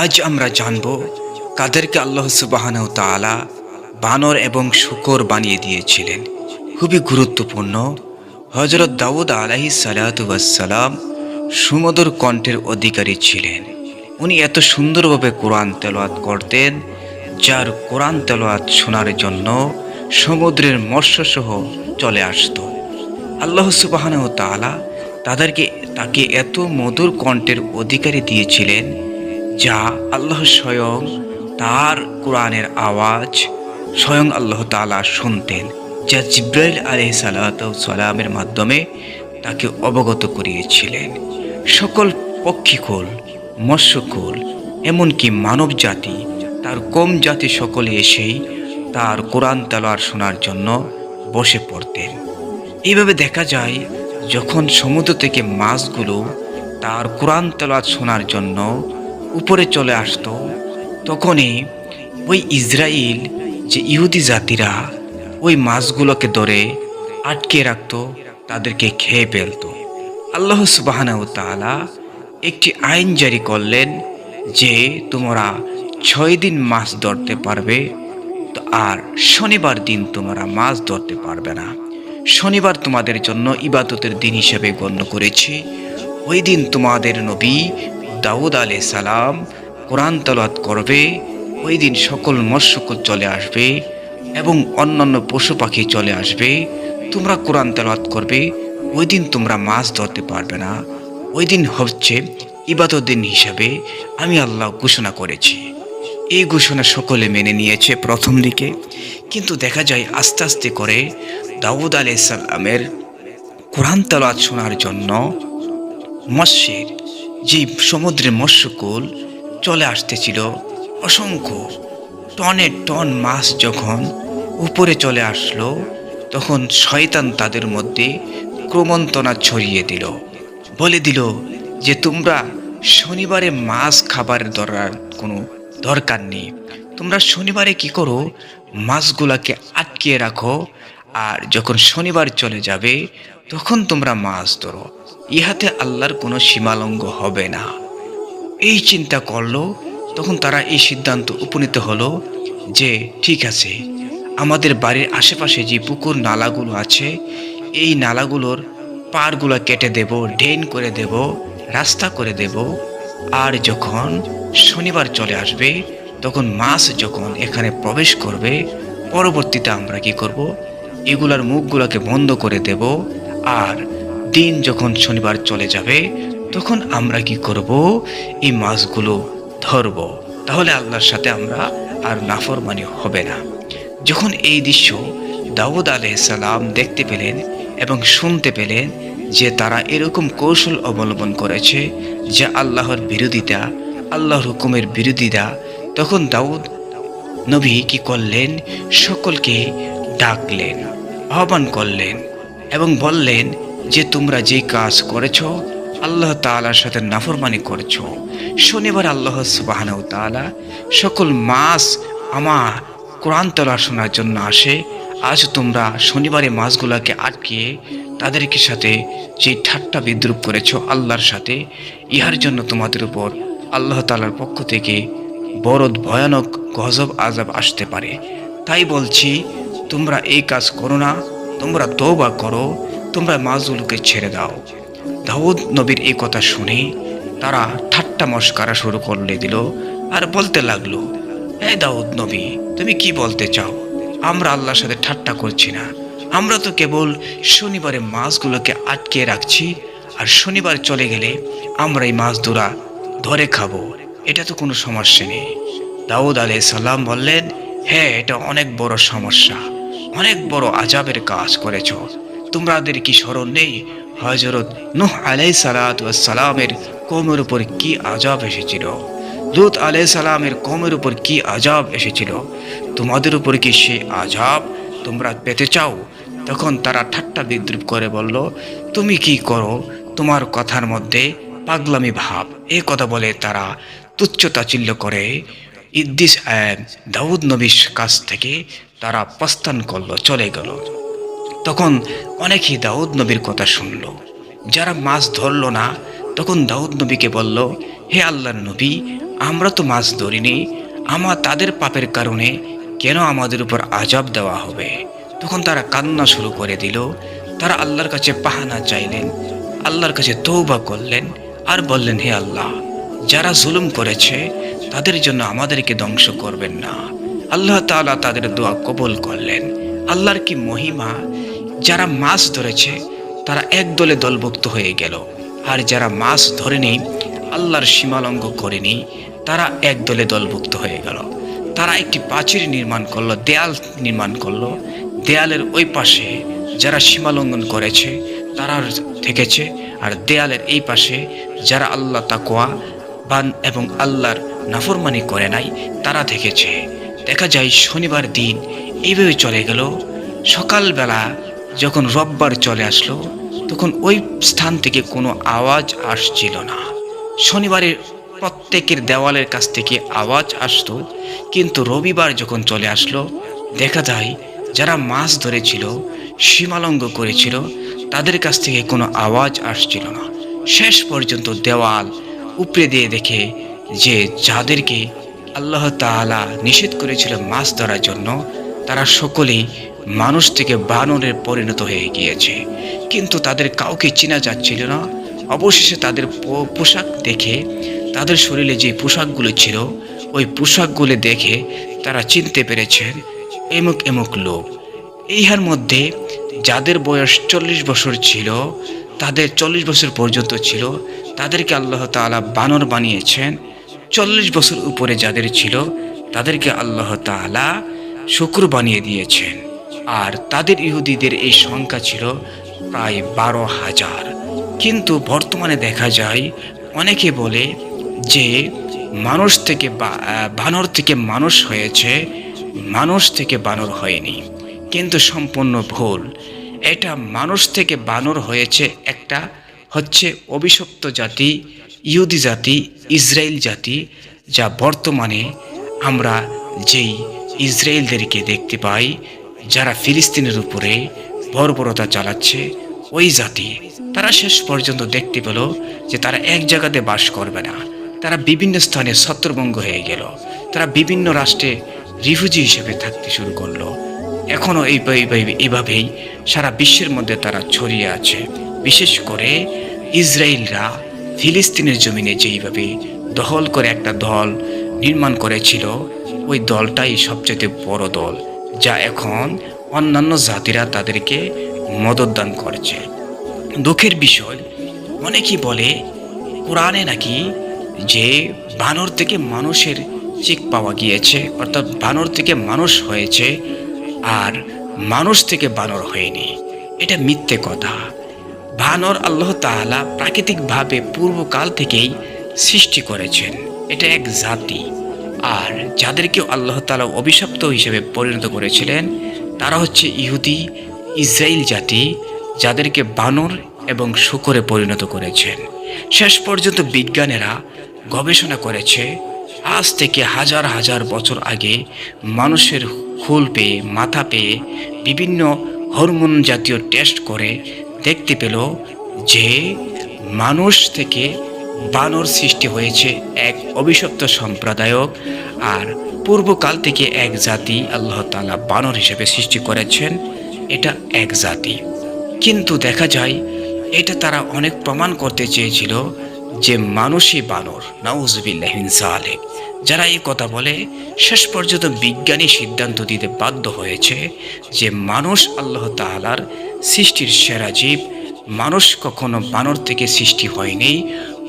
আজ আমরা জানব কাদেরকে আল্লাহ সুবাহানাউ তাআলা বানর এবং শুকর বানিয়ে দিয়েছিলেন। খুবই গুরুত্বপূর্ণ। হজরত দাউদ আলাহি সালাতাম সুমধুর কণ্ঠের অধিকারী ছিলেন। উনি এত সুন্দরভাবে কোরআন তেলাওয়াত করতেন, যার কোরআন তেলাওয়াত শোনার জন্য সমুদ্রের মৎস্যসহ চলে আসতো। আল্লাহ সুবাহানাউ তাআলা তাদেরকে, তাকে এত মধুর কণ্ঠের অধিকারী দিয়েছিলেন যা আল্লাহ স্বয়ং তার কোরআনের আওয়াজ স্বয়ং আল্লাহ তাআলা শুনতেন, যা জিব্রাইল আলহ সালামের মাধ্যমে তাকে অবগত করিয়েছিলেন। সকল পক্ষীকুল, মৎস্যকুল, এমনকি মানব জাতি তার কম জাতি সকলে এসেই তার কোরআন তালার শোনার জন্য বসে পড়তেন। এইভাবে দেখা যায়, যখন সমুদ্র থেকে মাছগুলো তার কোরআন তেলাওয়াত শোনার জন্য উপরে চলে আসতো, তখনই ওই ইসরায়েল যে ইহুদি জাতিরা ওই মাছগুলোকে ধরে আটকে রাখতো, তাদেরকে খেয়ে ফেলতো। আল্লাহ সুবাহানাউ তাআলা একটি আইন জারি করলেন যে তোমরা ছয় দিন মাছ ধরতে পারবে আর শনিবার দিন তোমরা মাছ ধরতে পারবে না। শনিবার তোমাদের জন্য ইবাদতের দিন হিসেবে গণ্য করেছি। ওই দিন তোমাদের নবী দাউদ আলে সালাম কোরআন তলাত করবে, ওই দিন সকল মৎস্যকুল চলে আসবে এবং অন্যান্য পশু পাখি চলে আসবে। তোমরা কোরআন তেলাওয়াত করবে, ওই দিন তোমরা মাছ ধরতে পারবে না। ওই দিন হচ্ছে ইবাদত দিন হিসাবে আমি আল্লাহ ঘোষণা করেছি। এই ঘোষণা সকলে মেনে নিয়েছে প্রথম দিকে। কিন্তু দেখা যায় আস্তে আস্তে করে দাউদ আলি সাল্লামের কোরআন তালাত শোনার জন্য মৎস্যের যে সমুদ্রের মৎস্যকুল চলে আসতেছিল। অসংখ্য টনের টন মাছ যখন উপরে চলে আসলো, তখন শয়তান তাদের মধ্যে ক্রমন্তনা ছড়িয়ে দিল। বলে দিল যে, তোমরা শনিবারে মাছ খাবারের দরার কোনো দরকার নেই। তোমরা শনিবারে কি করো? মাছগুলাকে আটকিয়ে রাখো আর যখন শনিবার চলে যাবে, তখন তোমরা মাছ ধরো। ইহাতে আল্লাহর কোনো সীমালঙ্ঘ হবে না। এই চিন্তা করল, তখন তারা এই সিদ্ধান্ত উপনীত হলো যে, ঠিক আছে, আমাদের বাড়ির আশেপাশে যে পুকুর নালাগুলো আছে, এই নালাগুলোর পাড়গুলো কেটে দেব, ড্রেন করে দেব, রাস্তা করে দেব। আর যখন শনিবার চলে আসবে, তখন মাছ যখন এখানে প্রবেশ করবে, পরবর্তীতে আমরা কি করব? এগুলার মুখগুলোকে বন্ধ করে দেব, আর দিন যখন শনিবার চলে যাবে, তখন আমরা কি করব? এই মাছগুলো ধরব। তাহলে আল্লাহর সাথে আমরা আর নাফরমানি হবে না। যখন এই দৃশ্য দাউদ সালাম দেখতে পেলেন এবং শুনতে পেলেন যে তারা এরকম কৌশল অবলম্বন করেছে যে আল্লাহর বিরোধিতা, আল্লাহর হুকুমের বিরোধিতা, তখন দাউদ নবী কি করলেন? সকলকে ডাকলেন, আহ্বান করলেন এবং বললেন যে তোমরা যে কাজ করেছ, আল্লাহ তাআলার সাথে নাফরমানি করেছ। শনিবার আল্লাহ সুবাহানাউ তাআলা সকল মাস আমার কোরআন তলা শোনার জন্য আসে। আজ তোমরা শনিবারে মাছগুলোকে আটকিয়ে তাদেরকে সাথে যে ঠাট্টা বিদ্রুপ করেছ আল্লাহর সাথে, ইহার জন্য তোমাদের উপর আল্লাহ তালার পক্ষ থেকে বড় ভয়ানক গজব আজাব আসতে পারে। তাই বলছি, তোমরা এই কাজ করো না, তোমরা তৌবা করো, তোমরা মাছগুলোকে ছেড়ে দাও। দাউদ নবীর এই কথা শুনে তারা ঠাট্টা মস্কারা শুরু করলে দিল আর বলতে লাগল এই দাউদ নবী, তুমি কি বলতে চাও? আমরা আল্লাহর সাথে ঠাট্টা করছি না। আমরা তো কেবল শনিবারে মাছগুলোকে আটকে রাখছি আর শনিবার চলে গেলে আমরা এই মাছ ধরা ধরে খাব। এটা তো কোনো সমস্যা নেই। দাউদ আলাই সাল্লাম বললেন হ্যাঁ এটা অনেক বড় সমস্যা। অনেক বড় আজাবের কাজ করেছ। তোমাদের কি স্মরণ নেই? হজরত নুহ আলাই সালামের কমের উপর কি আজাব এসেছিল? লুত আলাই সালামের কমের উপর কি আজাব এসেছিল? তোমাদের উপর কি সে আজাব তোমরা পেতে চাও? তখন তারা ঠাট্টা বিদ্রুপ করে বলল, তুমি কি করো? তোমার কথার মধ্যে পাগলামি ভাব। এ কথা বলে তারা তুচ্ছ তাচিল্য করে ইদ্দিস দাউদ নবীর কাছ থেকে তারা প্রস্থান করল, চলে গেল। তখন অনেকেই দাউদ নবীর কথা শুনল। যারা মাছ ধরল না, তখন দাউদ নবীকে বলল, হে আল্লাহর নবী, আমরা তো মাছ ধরিনি আমার তাদের পাপের কারণে কেন আমাদের উপর আজাব দেওয়া হবে? তখন তারা কান্না শুরু করে দিল। তারা আল্লাহর কাছে পাহানা চাইলেন, আল্লাহর কাছে তৌবা করলেন আর বললেন, হে আল্লাহ, যারা জুলুম করেছে তাদের জন্য আমাদেরকে ধ্বংস করবেন না। আল্লাহ তাআলা তাদের দোয়া কবল করলেন। আল্লাহর কি মহিমা? যারা মাছ ধরেছে, তারা এক দলে দলভুক্ত হয়ে গেল। আর যারা মাছ ধরেনি, আল্লাহর সীমালঙ্ঘ করেনি, তারা এক দলে দলভুক্ত হয়ে গেল। তারা একটি প্রাচীর নির্মাণ করল, দেয়াল নির্মাণ করল। দেয়ালের ওই পাশে যারা সীমালঙ্ঘন করেছে, তারা থেকেছে। আর দেয়ালের এই পাশে যারা আল্লাহ তাকোয়া বান এবং আল্লাহর নাফরমানি করে নাই, তারা থেকেছে দেখা যায় শনিবার দিন এইভাবে চলে গেল। সকালবেলা যখন রোববার চলে আসলো, তখন ওই স্থান থেকে কোনো আওয়াজ আসছিল না। শনিবারের প্রত্যেকের দেওয়ালের কাছ থেকে আওয়াজ আসতো, কিন্তু রবিবার যখন চলে আসলো, দেখা যায় যারা মাছ ধরেছিল, সীমালঙ্গ করেছিল, তাদের কাছ থেকে কোনো আওয়াজ আসছিল না। শেষ পর্যন্ত দেওয়াল উপরে দিয়ে দেখে যে যাদেরকে আল্লাহ তাআলা নিষেধ করেছিল মাছ ধরার জন্য, তারা সকলেই মানুষ থেকে বানরের পরিণত হয়ে গিয়েছে। কিন্তু তাদের কাউকে চেনা যাচ্ছিল না। অবশেষে তাদের পোশাক দেখে, তাদের শরীরে যে পোশাকগুলো ছিল, ওই পোশাকগুলো দেখে তারা চিনতে পেরেছেন, এমুক এমুক লোক। এইহার মধ্যে যাদের বয়স চল্লিশ বছর ছিল, তাদের চল্লিশ বছর পর্যন্ত ছিল, তাদেরকে আল্লাহ তাআলা বানর বানিয়েছেন। চল্লিশ বছর উপরে যাদের ছিল, তাদেরকে আল্লাহ তাআলা শুক্র বানিয়ে দিয়েছেন। আর তাদের ইহুদিদের এই সংখ্যা ছিল প্রায় বারো হাজার। কিন্তু বর্তমানে দেখা যায়, অনেকে বলে যে মানুষ থেকে বানর থেকে মানুষ হয়েছে, মানুষ থেকে বানর হয়নি। কিন্তু সম্পূর্ণ ভুল। এটা মানুষ থেকে বানর হয়েছে একটা হচ্ছে অভিশপ্ত জাতি ইহুদি জাতি ইসরায়েল জাতি, যা বর্তমানে আমরা যেই ইসরায়েলদেরকে দেখতে পাই, যারা ফিলিস্তিনের উপরে বর্বরতা চালাচ্ছে, ওই জাতি, তারা শেষ পর্যন্ত দেখতে পেল যে তারা এক জায়গাতে বাস করবে না। তারা বিভিন্ন স্থানে ছত্রভঙ্গ হয়ে গেল। তারা বিভিন্ন রাষ্ট্রে রিফিউজি হিসেবে থাকতে শুরু করল। এখনও এই এভাবেই সারা বিশ্বের মধ্যে তারা ছড়িয়ে আছে। বিশেষ করে ইসরায়েলরা ফিলিস্তিনের জমিনে যেইভাবে দখল করে একটা দল নির্মাণ করেছিল, ওই দলটাই সবচেয়ে বড় দল, যা এখন অন্যান্য জাতিরা তাদেরকে মদত দান করছে। দুঃখের বিষয়, অনেকেই বলে, কোরআনে নাকি যে বানর থেকে মানুষের চিক পাওয়া গিয়েছে, অর্থাৎ বানর থেকে মানুষ হয়েছে, আর মানুষ থেকে বানর হয়নি। এটা মিথ্যে কথা। বানর আল্লাহ তাআলা প্রাকৃতিকভাবে পূর্বকাল থেকেই সৃষ্টি করেছেন। এটা এক জাতি। আর যাদেরকে আল্লাহ তালা অভিশপ্ত হিসেবে পরিণত করেছিলেন, তারা হচ্ছে ইহুদি ইসরায়েল জাতি, যাদেরকে বানর এবং শুকরে পরিণত করেছেন। শেষ পর্যন্ত বিজ্ঞানীরা গবেষণা করেছে, আজ থেকে হাজার হাজার বছর আগে মানুষের হুল পেয়ে, মাথা পেয়ে, বিভিন্ন হরমোন জাতীয় টেস্ট করে দেখতে পেল যে মানুষ থেকে বানর সৃষ্টি হয়েছে এক অভিশপ্ত সম্প্রদায়ক আর পূর্বকাল থেকে এক জাতি আল্লাহ তাআলা বানর হিসেবে সৃষ্টি করেছেন। এটা এক জাতি। কিন্তু দেখা যায়, এটা তারা অনেক প্রমাণ করতে চেয়েছিল যে মানুষই বানর। নাউজবিল্লাহিন সালেক যারা এই কথা বলে, শেষ পর্যন্ত বিজ্ঞানী সিদ্ধান্ত দিতে বাধ্য হয়েছে যে মানুষ আল্লাহ তাআলার সৃষ্টির সেরা জীব। মানুষ কখনো বানর থেকে সৃষ্টি হয়নি।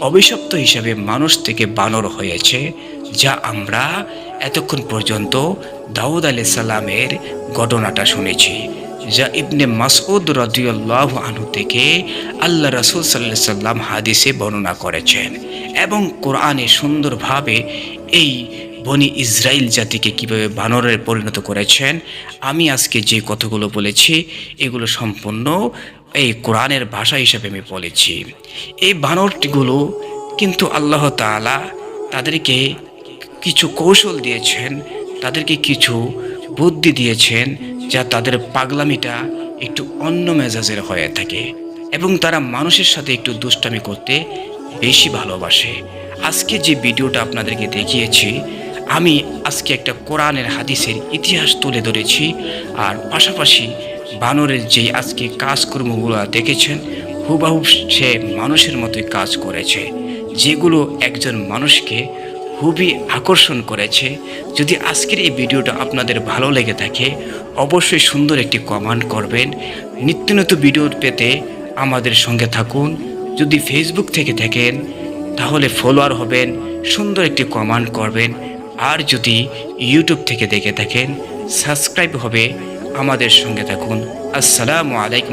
অভিশপ্ত হিসাবে মানুষ থেকে বানর হয়েছে, যা আমরা এতক্ষণ পর্যন্ত দাউদ আলি সাল্লামের ঘটনাটা শুনেছি, যা ইবনে মাসউদ রাদিয়াল্লাহ আনহু থেকে আল্লাহ রাসূল আলাইহি সাল্লাম হাদিসে বর্ণনা করেছেন এবং কোরআনে সুন্দরভাবে এই বনি ইসরায়েল জাতিকে কীভাবে বানরের পরিণত করেছেন, আমি আজকে যে কথাগুলো বলেছি, এগুলো সম্পূর্ণ এই কোরআনের ভাষা হিসেবে আমি বলেছি। এই বানরটিগুলো কিন্তু আল্লাহ তাআলা তাদেরকে কিছু কৌশল দিয়েছেন, তাদেরকে কিছু বুদ্ধি দিয়েছেন, যা তাদের পাগলামিটা একটু অন্য মেজাজের হয়ে থাকে এবং তারা মানুষের সাথে একটু দুষ্টামি করতে বেশি ভালোবাসে। আজকে যে ভিডিওটা আপনাদেরকে দেখিয়েছি আমি আজকে একটা কোরআনের হাদিসের ইতিহাস তুলে ধরেছি, আর পাশাপাশি বানরের যেই আজকে কাজকর্মগুলো দেখেছেন, হুবাহু সে মানুষের মতোই কাজ করেছে। যেগুলো একজন মানুষকে খুবই আকর্ষণ করেছে। যদি আজকের এই ভিডিওটা আপনাদের ভালো লেগে থাকে, অবশ্যই সুন্দর একটি কমেন্ট করবেন। নিত্য নতুন ভিডিও পেতে আমাদের সঙ্গে থাকুন। যদি ফেসবুক থেকে থাকেন, তাহলে ফলোয়ার হবেন, সুন্দর একটি কমেন্ট করবেন। আর যদি ইউটিউব থেকে দেখে থাকেন সাবস্ক্রাইব হবে আমাদের সঙ্গে থাকুন। আসসালামু আলাইকুম।